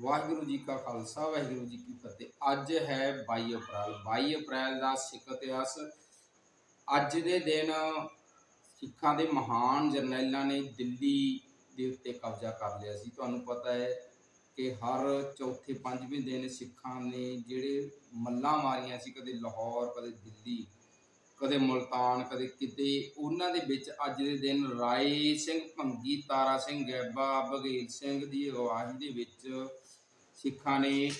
ਵਾਹਿਗੁਰੂ ਜੀ ਕਾ ਖਾਲਸਾ, ਵਾਹਿਗੁਰੂ ਜੀ ਕੀ ਫਤਿਹ। ਅੱਜ ਹੈ 22 ਅਪ੍ਰੈਲ। 22 ਅਪ੍ਰੈਲ ਦਾ ਸਿੱਖ ਇਤਿਹਾਸ ਅੱਜ ਦੇ ਦਿਨ ਸਿੱਖਾਂ ਦੇ ਮਹਾਨ ਜਰਨੈਲਾਂ ਨੇ ਦਿੱਲੀ ਦੇ ਉੱਤੇ ਕਬਜ਼ਾ ਕਰ ਲਿਆ ਸੀ। ਤੁਹਾਨੂੰ ਪਤਾ ਹੈ ਕਿ ਹਰ ਚੌਥੇ ਪੰਜਵੇਂ ਦਿਨ ਸਿੱਖਾਂ ਨੇ ਜਿਹੜੇ ਮੱਲਾਂ ਮਾਰੀਆਂ ਸੀ, ਕਦੇ ਲਾਹੌਰ, ਕਦੇ ਦਿੱਲੀ, ਕਦੇ ਮੁਲਤਾਨ, ਕਦੇ ਕਿਤੇ, ਉਹਨਾਂ ਦੇ ਵਿੱਚ ਅੱਜ ਦੇ ਦਿਨ ਰਾਏ ਸਿੰਘ, ਭੰਗੀ ਤਾਰਾ ਸਿੰਘ, ਗੈਬਾ, ਬਘੇਲ ਸਿੰਘ ਦੀ ਅਗਵਾਈ ਦੇ ਵਿੱਚ ਸਿੱਖਾਂ ਨੇ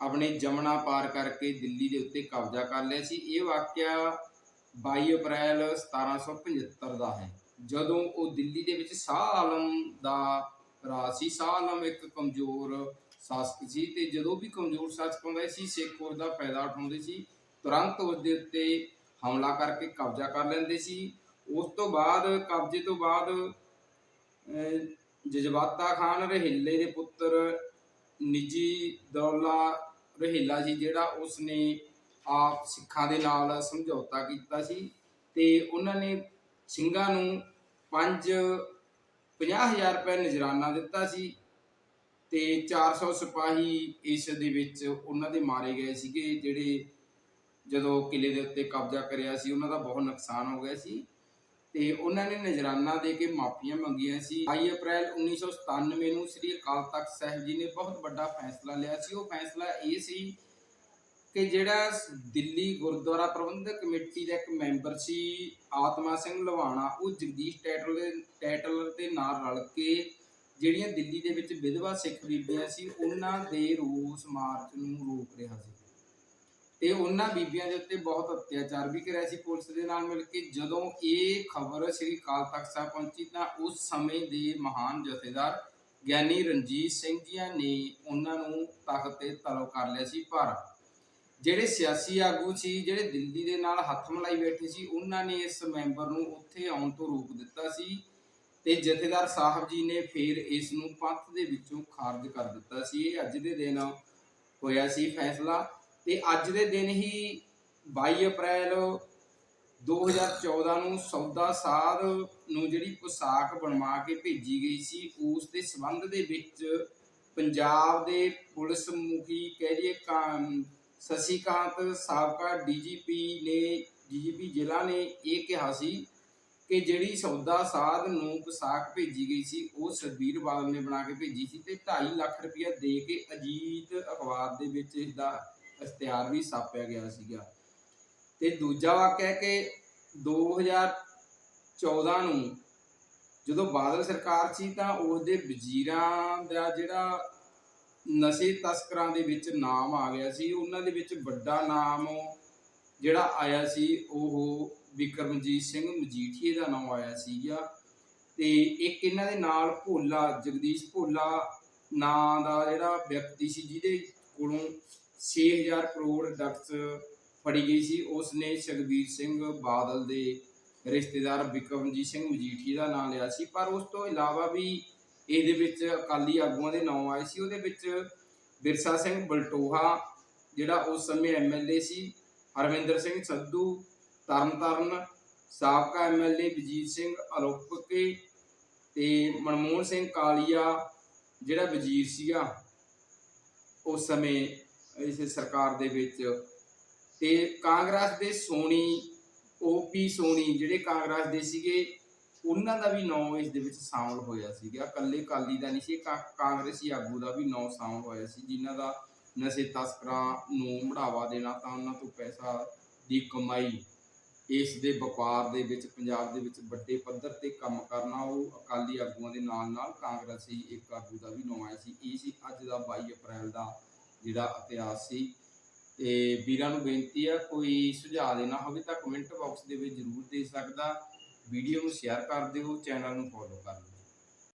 ਆਪਣੇ ਜਮਨਾ ਪਾਰ ਕਰਕੇ ਦਿੱਲੀ ਦੇ ਉੱਤੇ ਕਬਜ਼ਾ ਕਰ ਲਿਆ ਸੀ। ਇਹ ਵਾਕਿਆ 22 ਅਪ੍ਰੈਲ 1775 ਦਾ ਹੈ। ਜਦੋਂ ਉਹ ਦਿੱਲੀ ਦੇ ਵਿੱਚ ਸ਼ਾਹ ਆਲਮ ਦਾ ਰਾਜ ਸੀ ਸ਼ਾਹ ਆਲਮ ਇੱਕ ਕਮਜ਼ੋਰ ਸ਼ਾਸਕ ਸੀ ਤੇ ਜਦੋਂ ਵੀ ਕਮਜ਼ੋਰ ਸ਼ਾਸਕ ਹੁੰਦਾ ਸੀ ਸਿੱਖ ਉਸ ਦਾ ਫਾਇਦਾ ਉਠਾਉਂਦੇ ਸੀ ਤੁਰੰਤ ਉਸ ਦੇ ਉੱਤੇ ਹਮਲਾ ਕਰਕੇ ਕਬਜ਼ਾ ਕਰ ਲੈਂਦੇ ਸੀ। ਉਸ ਤੋਂ ਬਾਅਦ ਕਬਜ਼ੇ ਤੋਂ ਬਾਅਦ ਅਹ, ਜਜ਼ਬਾਤਾ ਖਾਨ ਰਹਿਲੇ ਦੇ ਪੁੱਤਰ ਨਿੱਜੀ ਦੌਲਾ ਰਹਿਲਾ ਸੀ ਜਿਹੜਾ ਉਸਨੇ ਆਪ ਸਿੱਖਾਂ ਦੇ ਨਾਲ ਸਮਝੌਤਾ ਕੀਤਾ ਸੀ ਤੇ ਉਹਨਾਂ ਨੇ ਸਿੰਘਾਂ ਨੂੰ 5 50000 ਰੁਪਏ ਨਜ਼ਰਾਨਾ ਦਿੱਤਾ ਸੀ ਤੇ 400 ਸਿਪਾਹੀ ਇਸ ਦੇ ਵਿੱਚ ਉਹਨਾਂ ਦੇ ਮਾਰੇ ਗਏ ਸੀਗੇ, ਜਿਹੜੇ ਜਦੋਂ ਕਿਲੇ ਦੇ ਉੱਤੇ ਕਬਜ਼ਾ ਕਰਿਆ ਸੀ, ਉਹਨਾਂ ਦਾ ਬਹੁਤ ਨੁਕਸਾਨ ਹੋ ਗਿਆ ਸੀ। ਤੇ ਉਹਨਾਂ ਨੇ ਨਜ਼ਰਾਨਾ ਦੇ ਕੇ ਮਾਫੀਆਂ ਮੰਗੀਆਂ ਸੀ। 22 ਅਪ੍ਰੈਲ 1997 ਨੂੰ ਸ੍ਰੀ ਅਕਾਲ ਤਖਤ ਸਾਹਿਬ ਜੀ ਨੇ ਬਹੁਤ ਵੱਡਾ ਫੈਸਲਾ ਲਿਆ ਸੀ। ਉਹ ਫੈਸਲਾ ਇਹ ਸੀ ਕਿ ਜਿਹੜਾ ਦਿੱਲੀ ਗੁਰਦੁਆਰਾ ਪ੍ਰਬੰਧਕ ਕਮੇਟੀ ਦਾ ਇੱਕ ਮੈਂਬਰ ਸੀ, ਆਤਮਾ ਸਿੰਘ ਲਵਾਣਾ, ਉਹ ਜਗਦੀਸ਼ ਟੈਟਲ ਦੇ ਟੈਟਲ ਦੇ ਨਾਲ ਰਲ ਕੇ ਜਿਹੜੀਆਂ ਦਿੱਲੀ ਦੇ ਵਿੱਚ ਵਿਧਵਾ ਸਿੱਖ ਬੀਬੀਆਂ ਸੀ, ਉਹਨਾਂ ਦੇ ਰੋਸ ਮਾਰਚ ਨੂੰ ਰੋਕ ਰਿਹਾ ਸੀ। ਤੇ ਉਹਨਾਂ ਬੀਬੀਆਂ ਦੇ ਉੱਤੇ ਬਹੁਤ ਅਤਿਆਚਾਰ ਵੀ ਕਰਿਆ ਸੀ ਪੁਲਿਸ ਦੇ ਨਾਲ ਮਿਲ ਕੇ। ਜਦੋਂ ਇਹ ਖਬਰ ਸ੍ਰੀ ਅਕਾਲ ਤਖਤ ਸਾਹਿਬ ਪਹੁੰਚੀ ਤਾਂ ਉਸ ਸਮੇਂ ਦੇ ਮਹਾਨ ਜਥੇਦਾਰ ਗਿਆਨੀ ਰਣਜੀਤ ਸਿੰਘ ਜੀਆਂ ਨੇ ਉਹਨਾਂ ਨੂੰ ਤਖਤ ਤੇ ਤਲਬ ਕਰ ਲਿਆ ਸੀ। ਪਰ ਜਿਹੜੇ ਸਿਆਸੀ ਆਗੂ ਸੀ, ਜਿਹੜੇ ਦਿੱਲੀ ਦੇ ਨਾਲ ਹੱਥ ਮਿਲਾਈ ਬੈਠੇ ਸੀ, ਉਹਨਾਂ ਨੇ ਇਸ ਮੈਂਬਰ ਨੂੰ ਉੱਥੇ ਆਉਣ ਤੋਂ ਰੋਕ ਦਿੱਤਾ ਸੀ ਤੇ ਜਥੇਦਾਰ ਸਾਹਿਬ ਜੀ ਨੇ ਫਿਰ ਇਸ ਨੂੰ ਪੰਥ ਦੇ ਵਿੱਚੋਂ ਖਾਰਜ ਕਰ ਦਿੱਤਾ ਸੀ। ਇਹ ਅੱਜ ਦੇ ਦਿਨ ਹੋਇਆ ਸੀ ਫੈਸਲਾ। ਤੇ ਅੱਜ ਦੇ ਦਿਨ ਹੀ 22 ਅਪ੍ਰੈਲ 2014 ਨੂੰ ਸੌਦਾ ਸਾਧ ਨੂੰ ਜਿਹੜੀ ਪੋਸ਼ਾਕ ਬਣਵਾ ਕੇ ਭੇਜੀ ਗਈ ਸੀ, ਉਸ ਦੇ ਸੰਬੰਧ ਦੇ ਵਿੱਚ ਪੰਜਾਬ ਦੇ ਪੁਲਿਸ ਮੁਖੀ ਕਹਿ ਲਈਏ ਕਾਂ- ਸਸੀਕਾਂਤ ਸਾਬਕਾ ਡੀਜੀਪੀ ਨੇ, ਡੀਜੀਪੀ ਜ਼ਿਲ੍ਹਾ ਨੇ ਇਹ ਕਿਹਾ ਸੀ ਕਿ ਜਿਹੜੀ ਸੌਦਾ ਸਾਧ ਨੂੰ ਪੋਸ਼ਾਕ ਭੇਜੀ ਗਈ ਸੀ, ਉਹ ਸਰਬੀਰ ਬਾਦਲ ਨੇ ਬਣਾ ਕੇ ਭੇਜੀ ਸੀ ਤੇ 2.5 ਲੱਖ ਰੁਪਇਆ ਦੇ ਕੇ ਅਜੀਤ ਅਖਬਾਰ ਦੇ ਵਿੱਚ ਇਸ ਦਾ ਇਸ਼ਤਿਹਾਰ ਵੀ ਛਾਪਿਆ ਗਿਆ ਸੀਗਾ। ਤੇ ਦੂਜਾ ਵਾਕਿਆ ਕਿ 2014 ਨੂੰ ਜਦੋਂ ਬਾਦਲ ਸਰਕਾਰ ਸੀ ਤਾਂ ਉਸ ਦੇ ਵਜ਼ੀਰਾਂ ਦਾ ਜਿਹੜਾ ਨਸ਼ੇ ਤਸਕਰਾਂ ਦੇ ਵਿੱਚ ਨਾਮ ਆ ਗਿਆ ਸੀ। ਉਹਨਾਂ ਦੇ ਵਿੱਚ ਵੱਡਾ ਨਾਮ ਜਿਹੜਾ ਆਇਆ ਸੀ, ਉਹ ਵਿਕਰਮਜੀਤ ਸਿੰਘ ਮਜੀਠੀਏ ਦਾ ਨਾਮ ਆਇਆ ਸੀਗਾ। ਤੇ ਇੱਕ ਇਹਨਾਂ ਦੇ ਨਾਲ ਭੋਲਾ, ਜਗਦੀਸ਼ ਭੋਲਾ ਨਾਂ ਦਾ ਜਿਹੜਾ ਵਿਅਕਤੀ ਸੀ, ਜਿਹਦੇ ਕੋਲੋਂ 6000 ਕਰੋੜ ਡਕਸ ਫੜੀ ਗਈ ਸੀ। ਉਸ ਨੇ ਸ਼ਗਵੀਰ ਸਿੰਘ ਬਾਦਲ ਦੇ ਰਿਸ਼ਤੇਦਾਰ ਬਿਕਰਮਜੀਤ ਸਿੰਘ ਮਜੀਠੀਏ ਦਾ ਨਾਮ ਲਿਆ ਸੀ। ਪਰ ਉਸ ਤੋਂ ਇਲਾਵਾ ਵੀ ਇਹਦੇ ਵਿੱਚ ਅਕਾਲੀ ਆਗੂਆਂ ਦੇ ਨਾਮ ਆਏ ਸੀ। ਉਹਦੇ ਵਿੱਚ ਬਿਰਸਾ ਸਿੰਘ ਬਲਟੋਹਾ, ਜਿਹੜਾ ਉਸ ਸਮੇਂ ਐਮਐਲਏ ਸੀ, ਹਰਵਿੰਦਰ ਸਿੰਘ ਸੱਧੂ, ਤਰਨਤਾਰਨ ਸਾਬਕਾ ਐਮਐਲਏ ਵਜੀਤ ਸਿੰਘ ਅਲੋਪਕੇ ਤੇ ਮਨਮੋਹਨ ਸਿੰਘ ਕਾਲੀਆ, ਜਿਹੜਾ ਵਜ਼ੀਰ ਸੀਗਾ, ਉਸ ਸਮੇਂ ਇਸ ਸਰਕਾਰ ਦੇ ਵਿੱਚ। ਤੇ ਕਾਂਗਰਸ ਦੇ ਸੋਨੀ ਓਪੀ ਸੋਨੀ ਜਿਹੜੇ ਕਾਂਗਰਸ ਦੇ ਸੀਗੇ, ਉਹਨਾਂ ਦਾ ਵੀ ਨਾਂ ਇਸ ਦੇ ਵਿੱਚ ਸ਼ਾਮਲ ਹੋਇਆ ਸੀਗਾ। ਇਕੱਲੇ ਕਾਲੀ ਦਾ ਨਹੀਂ ਸੀ ਕਾਂਗਰਸੀ ਆਗੂ ਦਾ ਵੀ ਨਾਂ ਸ਼ਾਮਲ ਹੋਇਆ ਸੀ, ਜਿਨ੍ਹਾਂ ਦਾ ਨਸ਼ੇ ਤਸਕਰਾਂ ਨੂੰ ਬੜਾਵਾ ਦੇਣਾ ਤਾਂ ਉਹਨਾਂ ਤੋਂ ਪੈਸਾ ਦੀ ਕਮਾਈ ਇਸ ਦੇ ਵਪਾਰ ਦੇ ਵਿੱਚ, ਪੰਜਾਬ ਦੇ ਵਿੱਚ ਵੱਡੇ ਪੱਧਰ ਤੇ ਕੰਮ ਕਰਨਾ, ਉਹ ਅਕਾਲੀ ਆਗੂਆਂ ਦੇ ਨਾਲ ਨਾਲ ਕਾਂਗਰਸੀ ਇੱਕ ਆਗੂ ਦਾ ਵੀ ਨਾਂ ਆਇਆ ਸੀ। ਇਹ ਸੀ ਅੱਜ ਦਾ 22 ਅਪ੍ਰੈਲ ਦਾ ਜਿਹੜਾ ਇਤਿਹਾਸ ਸੀ। ਤੇ ਵੀਰਾਂ ਨੂੰ ਬੇਨਤੀ ਆ, ਕੋਈ ਸੁਝਾਅ ਦੇਣਾ ਹੋਵੇ ਤਾਂ ਕਮੈਂਟ ਬਾਕਸ ਦੇ ਵਿੱਚ ਜ਼ਰੂਰ ਦੇ ਸਕਦਾ। ਵੀਡੀਓ ਨੂੰ ਸ਼ੇਅਰ ਕਰ ਦਿਓ ਚੈਨਲ ਨੂੰ ਫੋਲੋ ਕਰ ਲਓ